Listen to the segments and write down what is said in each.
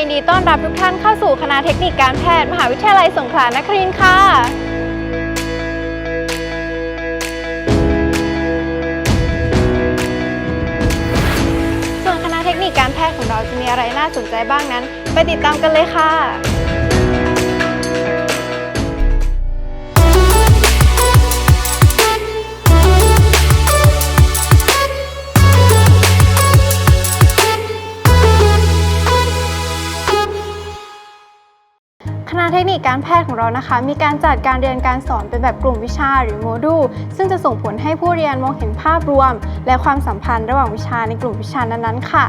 ยินดีต้อนรับทุกท่านเข้าสู่คณะเทคนิคการแพทย์มหาวิทยาลัยสงขลานครินทร์ค่ะ ส่วนคณะเทคนิคการแพทย์ของเราจะมีอะไรน่าสนใจบ้างนั้น ไปติดตามกันเลยค่ะ เทคนิคการแพทย์ของเรานะคะ มีการจัดการเรียนการสอนเป็นแบบกลุ่มวิชาหรือโมดูลซึ่งจะส่งผลให้ผู้เรียนมองเห็นภาพรวม และความสัมพันธ์ระหว่างวิชาในกลุ่มวิชานั้นๆค่ะ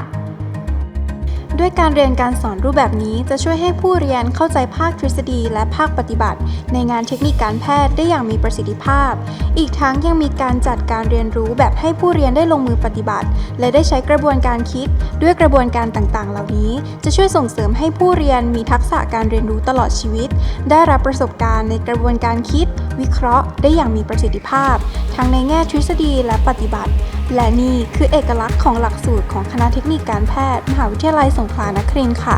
ด้วยการเรียนการสอนรูปแบบนี้จะช่วยให้ผู้เรียนเข้าใจภาคทฤษฎีและภาคปฏิบัติ ในงานเทคนิคการแพทย์ได้อย่างมีประสิทธิภาพ อีกทั้งยังมีการจัดการเรียนรู้แบบให้ผู้เรียนได้ลงมือปฏิบัติ และได้ใช้กระบวนการคิด ด้วยกระบวนการต่างๆ เหล่านี้ จะช่วยส่งเสริมให้ผู้เรียนมีทักษะการเรียนรู้ตลอดชีวิต ได้รับประสบการณ์ในกระบวนการคิด วิเคราะห์ได้อย่างมีประสิทธิภาพ ทั้งในแง่ทฤษฎีและปฏิบัติ และนี่คือเอกลักษณ์ของหลักสูตรของคณะเทคนิคการแพทย์ มหาวิทยาลัยสงขลานครินทร์ค่ะ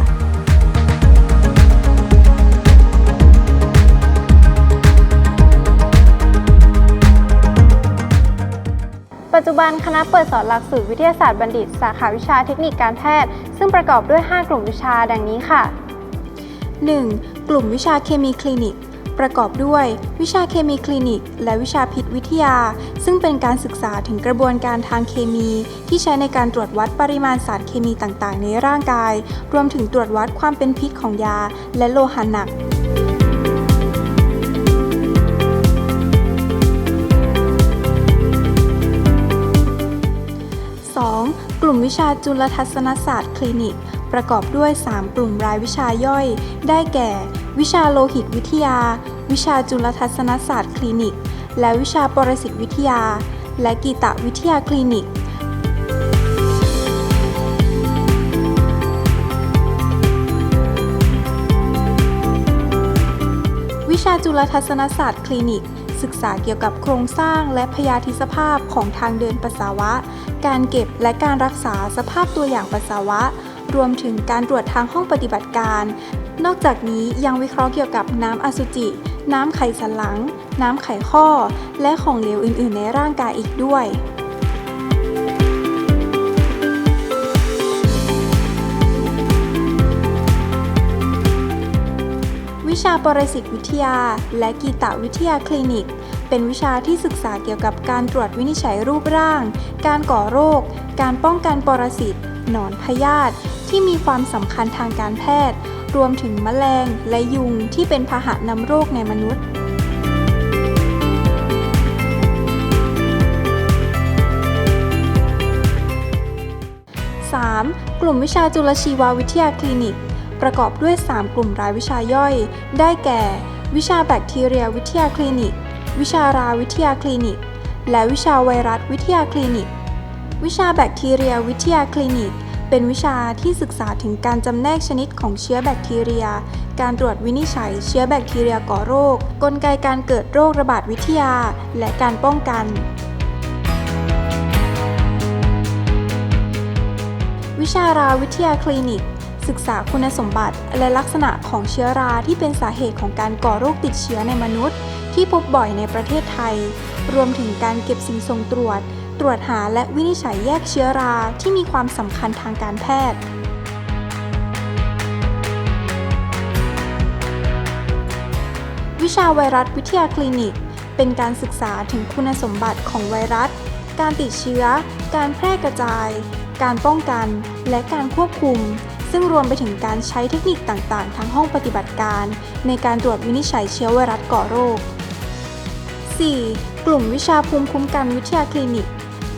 ปัจจุบันคณะเปิดสอนหลักสูตรวิทยาศาสตร์บัณฑิต สาขาวิชาเทคนิคการแพทย์ ซึ่งประกอบด้วย 5 กลุ่มวิชาดังนี้ค่ะ 1. กลุ่มวิชาเคมีคลินิก ประกอบด้วย วิชาเคมีคลินิก และวิชาพิษวิทยา ซึ่งเป็นการศึกษาถึงกระบวนการทางเคมี ที่ใช้ในการตรวจวัดปริมาณสารเคมีต่างๆ ในร่างกาย รวมถึงตรวจวัดความเป็นพิษของยา และโลหะหนักกลุ่มวิชาจุลทัศนศาสตร์คลินิก ประกอบด้วย 3 กลุ่มรายวิชาย่อย ได้แก่ วิชาโลหิตวิทยา วิชาจุลทัศนศาสตร์คลินิก และวิชาปรสิตวิทยา และกีตวิทยาคลินิกวิชาจุลทัศนศาสตร์คลินิก ศึกษาเกี่ยวกับโครงสร้างและพยาธิสภาพของทางเดินปัสสาวะ การเก็บและการรักษาสภาพตัวอย่างปัสสาวะ รวมถึงการตรวจทางห้องปฏิบัติการ นอกจากนี้ยังวิเคราะห์เกี่ยวกับน้ำอสุจิ น้ำไขสันหลัง น้ำไขข้อ และของเหลวอื่น ๆ ในร่างกายอีกด้วยวิชาปรสิตวิทยา และกีตวิทยาคลินิก เป็นวิชาที่ศึกษาเกี่ยวกับการตรวจวินิจฉัยรูปร่าง การก่อโรค การป้องกันปรสิตหนอนพยาธิที่มีความสำคัญทางการแพทย์ รวมถึงแมลงและยุงที่เป็นพาหะนำโรคในมนุษย์ 3. กลุ่มวิชาจุลชีววิทยาคลินิก ประกอบด้วย 3 กลุ่มรายวิชาย่อย ได้แก่ วิชาแบคทีเรียวิทยาคลินิก วิชาราวิทยาคลินิก และวิชาไวรัสวิทยาคลินิก วิชาแบคทีเรียวิทยาคลินิก เป็นวิชาที่ศึกษาถึงการจำแนกชนิดของเชื้อแบคทีเรีย การตรวจวินิจฉัยเชื้อแบคทีเรียก่อโรค กลไกการเกิดโรคระบาดวิทยา และการป้องกัน วิชาราวิทยาคลินิก ศึกษาคุณสมบัติและลักษณะของเชื้อราที่เป็นสาเหตุของการก่อโรคติดเชื้อในมนุษย์ ที่พบบ่อยในประเทศไทย รวมถึงการเก็บสิ่งทรงตรวจ ตรวจหาและวินิจฉัยแยกเชื้อราที่มีความสำคัญทางการแพทย์ วิชาไวรัสวิทยาคลินิก เป็นการศึกษาถึงคุณสมบัติของไวรัส การติดเชื้อ การแพร่กระจาย การป้องกัน และการควบคุมซึ่งรวมไปถึงการใช้เทคนิคต่างๆทางห้องปฏิบัติการ ในการตรวจวินิจฉัยเชื้อไวรัสก่อโรค 4. กลุ่มวิชาภูมิคุ้มกันวิทยาคลินิก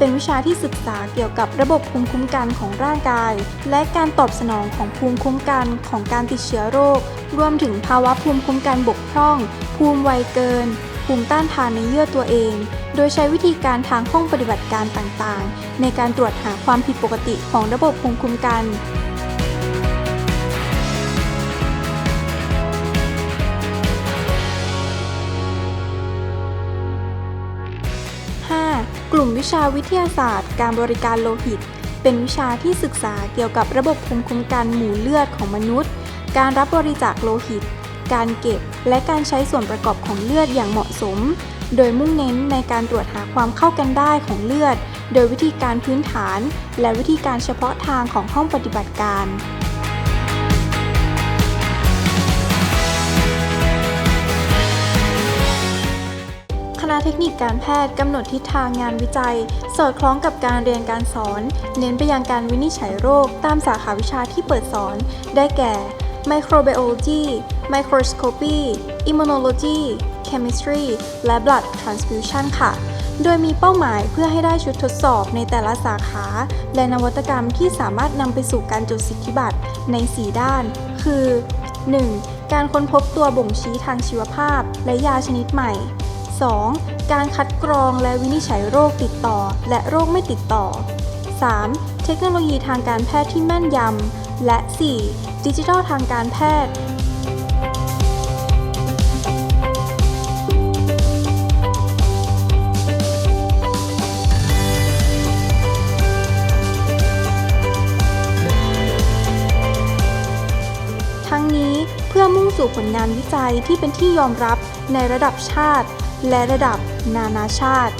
เป็นวิชาที่ศึกษาเกี่ยวกับระบบภูมิคุ้มกันของร่างกาย และการตอบสนองของภูมิคุ้มกันของการติดเชื้อโรค รวมถึงภาวะภูมิคุ้มกันบกพร่อง ภูมิไวเกิน ภูมิต้านทานในเยื่อตัวเอง โดยใช้วิธีการทางห้องปฏิบัติการต่างๆ ในการตรวจหาความผิดปกติของระบบภูมิคุ้มกัน ลุ่มวิชาวิทยาศาสตร์ การบริการโลหิต เป็นวิชาที่ศึกษาเกี่ยวกับระบบภูมิคุ้มกันหมู่เลือดของมนุษย์ การรับบริจาคโลหิต การเก็บ และการใช้ส่วนประกอบของเลือดอย่างเหมาะสม โดยมุ่งเน้นในการตรวจหาความเข้ากันได้ของเลือด โดยวิธีการพื้นฐาน และวิธีการเฉพาะทางของห้องปฏิบัติการ ณะเทคนิคการแพทย์กำหนดทิศทางงานวิจัย สอดคล้องกับการเรียนการสอน เน้นไปยังการวินิจฉัยโรค ตามสาขาวิชาที่เปิดสอน ได้แก่ Microbiology Microscopy Immunology Chemistry และ Blood Transfusion ค่ะ โดยมีเป้าหมายเพื่อให้ได้ชุดทดสอบในแต่ละสาขา และนวัตกรรมที่สามารถนำไปสู่การจดสิทธิบัตรใน 4 ด้าน คือ 1. การค้นพบตัวบ่งชี้ทางชีวภาพ และยาชนิดใหม่ 2. การคัดกรองและวินิจฉัยโรคติดต่อ และโรคไม่ติดต่อ 3. เทคโนโลยีทางการแพทย์ที่แม่นยำ และ 4. ดิจิทัลทางการแพทย์ทั้งนี้เพื่อมุ่งสู่ผลงานวิจัยที่เป็นที่ยอมรับในระดับชาติ และระดับนานาชาติ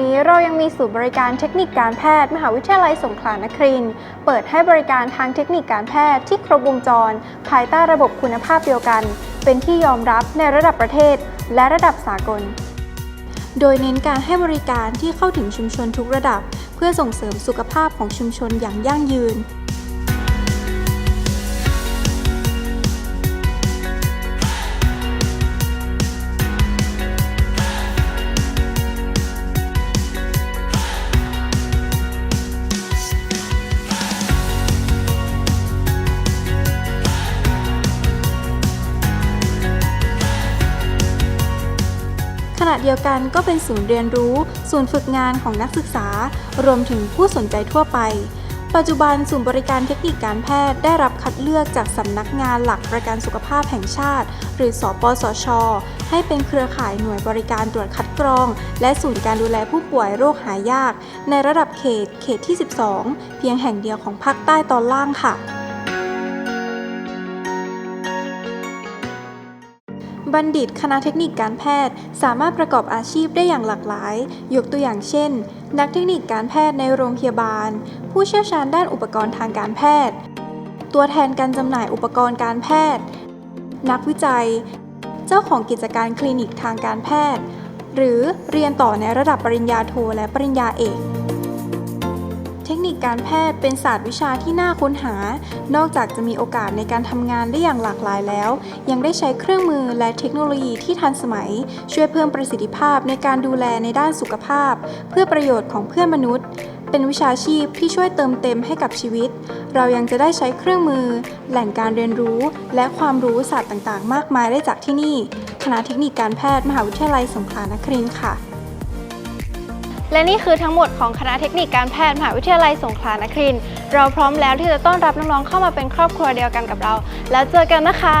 นี้เรายังมีศูนย์บริการเทคนิคการแพทย์ มหาวิทยาลัยสงขลานครินเปิดให้บริการทางเทคนิคการแพทย์ที่ครบวงจร ภายใต้ระบบคุณภาพเดียวกัน เป็นที่ยอมรับในระดับประเทศ และระดับสากล โดยเน้นการให้บริการที่เข้าถึงชุมชนทุกระดับ เพื่อส่งเสริมสุขภาพของชุมชนอย่างยั่งยืนะเดียวกันก็เป็นศูนย์เรียนรู้ ศูนย์ฝึกงานของนักศึกษา รวมถึงผู้สนใจทั่วไป ปัจจุบันศูนย์บริการเทคนิคการแพทย์ได้รับคัดเลือกจากสำนักงานหลักประกันสุขภาพแห่งชาติ หรือสอปสช ให้เป็นเครือข่ายหน่วยบริการตรวจคัดกรอง และศูนย์การดูแลผู้ป่วยโรคหายาก ในระดับเขต เขตที่ 12 เพียงแห่งเดียวของภาคใต้ตอนล่างค่ะ บัณฑิตคณะเทคนิคการแพทย์ สามารถประกอบอาชีพได้อย่างหลากหลาย ยกตัวอย่างเช่น นักเทคนิคการแพทย์ในโรงพยาบาล ผู้เชี่ยวชาญด้านอุปกรณ์ทางการแพทย์ ตัวแทนการจำหน่ายอุปกรณ์การแพทย์ นักวิจัย เจ้าของกิจการคลินิกทางการแพทย์ หรือเรียนต่อในระดับปริญญาโทและปริญญาเอก เทคนิคการแพทย์เป็นศาสตร์วิชาที่น่าค้นหา นอกจากจะมีโอกาสในการทำงานได้อย่างหลากหลายแล้ว ยังได้ใช้เครื่องมือและเทคโนโลยีที่ทันสมัย ช่วยเพิ่มประสิทธิภาพในการดูแลในด้านสุขภาพ เพื่อประโยชน์ของเพื่อนมนุษย์ เป็นวิชาชีพที่ช่วยเติมเต็มให้กับชีวิต เรายังจะได้ใช้เครื่องมือ แหล่งการเรียนรู้ และความรู้ศาสตร์ต่างๆ มากมายได้จากที่นี่ คณะเทคนิคการแพทย์มหาวิทยาลัยสงขลานครินทร์ค่ะ และนี่คือทั้งหมดของคณะเทคนิคการแพทย์มหาวิทยาลัยสงขลานครินทร์เราพร้อมแล้วที่จะต้อนรับน้องๆเข้ามาเป็นครอบครัวเดียวกันกับเรา แล้วเจอกันนะคะ